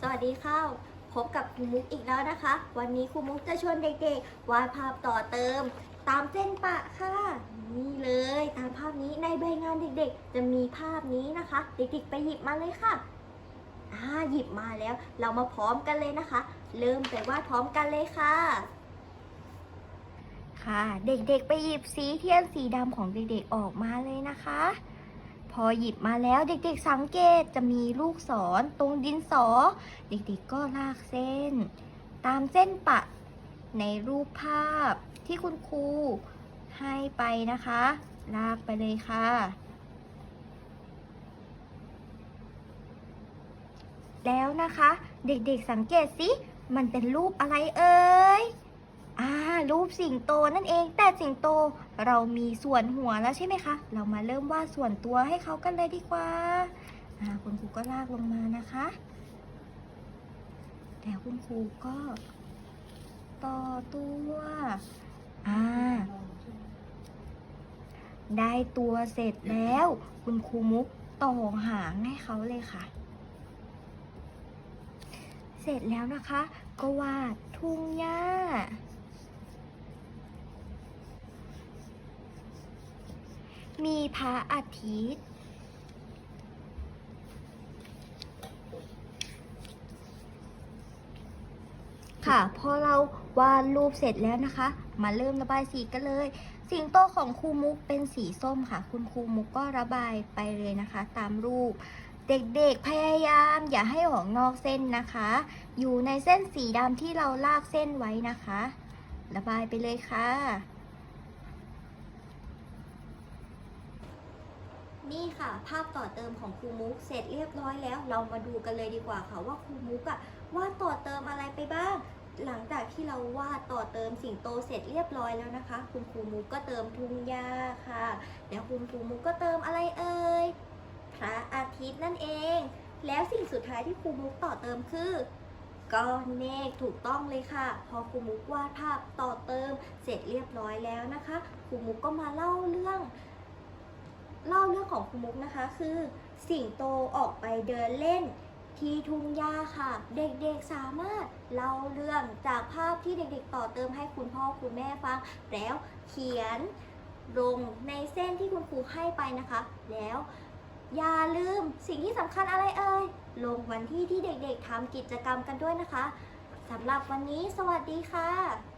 สวัสดีค่ะพบกับครูมุกอีกแล้วนะคะ วันนี้ครูมุกจะชวนเด็กๆวาดภาพต่อเติม ตามเส้นปะค่ะ นี่เลยตามภาพนี้ในใบงานเด็กๆ จะมีภาพนี้นะคะ เด็กๆไปหยิบมาเลยค่ะอ่าหยิบมาแล้ว เรามาพร้อมกันเลยนะคะ เริ่มไปวาดพร้อมกันเลยค่ะ ค่ะ เด็กๆไปหยิบสีเทียนสีดำของเด็กๆออกมาเลยนะคะ พอหยิบมาแล้วเด็กๆสังเกตจะมีลูกศรตรงดินสอ เด็กๆก็ลากเส้น ตามเส้นปะในรูปภาพที่คุณครูให้ไปนะคะ ลากไปเลยค่ะ แล้วนะคะ เด็กๆสังเกตสิมันเป็นรูปอะไรเอ่ย รูปสิงโตนั่นเอง แต่สิงโตเรามีส่วนหัวแล้วใช่ไหมคะ เรามาเริ่มวาดส่วนตัวให้เขากันเลยดีกว่าคุณครูก็ลากลงมานะคะ แล้วคุณครูก็ ต่อตัวอ่าได้ตัวเสร็จแล้ว คุณครูมุกต่อหางให้เขาเลยค่ะ เสร็จแล้วนะคะ ก็วาดทุ่งหญ้า มีพระอาทิตย์ ค่ะ พอเราวาดรูปเสร็จแล้วนะคะ มาเริ่มระบายสีกันเลย สิงโตของครูมุกเป็นสีส้มค่ะ คุณครูมุกก็ระบายไปเลยนะคะ ตามรูป เด็กๆพยายามอย่าให้ออกนอกเส้นนะคะ อยู่ในเส้นสีดำที่เราลากเส้นไว้นะคะ ระบายไปเลยค่ะ นี่ค่ะ ภาพต่อเติมของครูมุกเสร็จเรียบร้อยแล้ว เรามาดูกันเลยดีกว่าค่ะว่าครูมุกอะวาดต่อเติมอะไรไปบ้าง หลังจากที่เราวาดต่อเติมสิงโตเสร็จเรียบร้อยแล้วนะคะ คุณครูมุกก็เติมทุ่งหญ้าค่ะ แล้วคุณครูมุกก็เติมอะไรเอ่ยพระอาทิตย์นั่นเอง แล้วสิ่งสุดท้ายที่ครูมุกต่อเติมคือก้อนเมฆถูกต้องเลยค่ะ พอครูมุกวาดภาพต่อเติมเสร็จเรียบร้อยแล้วนะคะครูมุกก็มาเล่าเรื่อง เล่าเรื่องของครูมุกนะคะ คือสิงโตออกไปเดินเล่น ที่ทุ่งหญ้าค่ะ เด็กๆสามารถเล่าเรื่องจากภาพที่เด็กๆ ต่อเติมให้คุณพ่อคุณแม่ฟัง แล้วเขียนลงในเส้นที่คุณครูให้ไปนะคะ แล้วอย่าลืมสิ่งที่สำคัญอะไรเอ่ยลงวันที่ที่เด็กๆทำกิจกรรมกันด้วยนะคะสำหรับวันนี้สวัสดีค่ะ